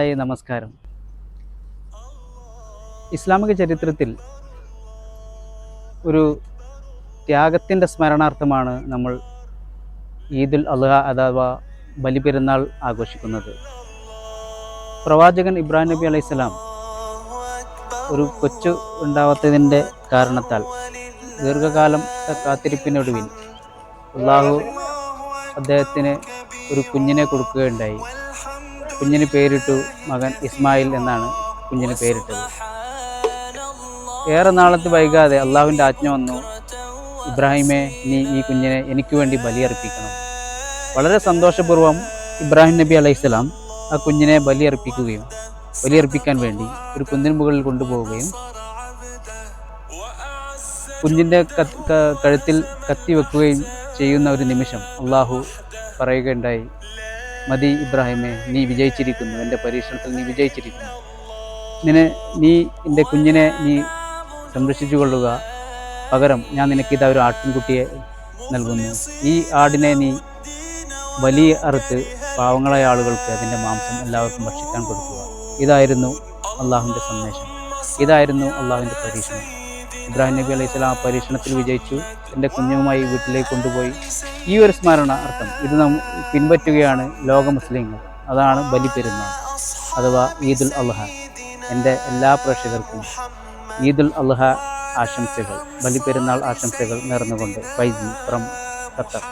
Hi നമസ്കാരം. ഇസ്ലാമിക ചരിത്രത്തിൽ ഒരു ത്യാഗത്തിന്റെ സ്മരണാർത്ഥമാണ് നമ്മൾ ഈദുൽ അലഹ അഥവാ ബലിപെരുന്നാൾ ആഘോഷിക്കുന്നത്. പ്രവാചകൻ ഇബ്രാഹിം നബി അലൈഹി സ്വലാം ഒരു കൊച്ചു ഉണ്ടാവാത്തതിന്റെ കാരണത്താൽ ദീർഘകാലം കാത്തിരിപ്പിനൊടുവിൽ അള്ളാഹു അദ്ദേഹത്തിന് ഒരു കുഞ്ഞിനെ കൊടുക്കുകയുണ്ടായി. കുഞ്ഞിന് പേരിട്ടു മകൻ ഇസ്മായിൽ എന്നാണ് കുഞ്ഞിന് പേരിട്ടത്. ഏറെ നാളത്ത് വൈകാതെ അള്ളാഹുവിന്റെ ആജ്ഞ വന്നു ഇബ്രാഹിമെ നീ ഈ കുഞ്ഞിനെ എനിക്ക് വേണ്ടി ബലിയർപ്പിക്കണം. വളരെ സന്തോഷപൂർവം ഇബ്രാഹിം നബി അലൈഹിസ്സലാം ആ കുഞ്ഞിനെ ബലിയർപ്പിക്കുകയും ബലിയർപ്പിക്കാൻ വേണ്ടി ഒരു കുന്നിന് മുകളിൽ കൊണ്ടുപോവുകയും കുഞ്ഞിന്റെ കഴുത്തിൽ കത്തി വെക്കുകയും ചെയ്യുന്ന ഒരു നിമിഷം അള്ളാഹു പറയുകയുണ്ടായി മതി ഇബ്രാഹിമെ നീ വിജയിച്ചിരിക്കുന്നു. എന്റെ പരീക്ഷണത്തിൽ നീ വിജയിച്ചിരിക്കുന്നു. നിന്നെ നീ എന്റെ കുഞ്ഞിനെ നീ സംരക്ഷിച്ചു കൊള്ളുക. പകരം ഞാൻ നിനക്കിതാ ഒരു ആട്ടിൻകുട്ടിയെ നൽകുന്നു. ഈ ആടിനെ നീ വലിയ അറുത്ത് പാവങ്ങളായ ആളുകൾക്ക് അതിന്റെ മാംസം എല്ലാവർക്കും ഭക്ഷിക്കാൻ കൊടുക്കുക. ഇതായിരുന്നു അള്ളാഹുവിന്റെ സന്ദേശം. ഇതായിരുന്നു അള്ളാഹുവിന്റെ പരീക്ഷണം. ഇബ്രാഹിം നബി അലൈഹി സ്വലാം ആ പരീക്ഷണത്തിൽ വിജയിച്ചു. എന്റെ കുഞ്ഞുമായി വീട്ടിലേക്ക് കൊണ്ടുപോയി. ഈ ഒരു സ്മരണ അർത്ഥം. ഇത് നാം പിൻപറ്റുകയാണ് ലോക മുസ്ലിങ്ങൾ. അതാണ് ബലിപെരുന്നാൾ അഥവാ ഈദുൽ അള്ളഹ എന്റെ എല്ലാ പ്രേക്ഷകർക്കും ഈദുൽ അള്ളഹ ആശംസകൾ ബലിപെരുന്നാൾ ആശംസകൾ നേർന്നുകൊണ്ട് ഫൈസി ഫ്രം ഖത്തർ.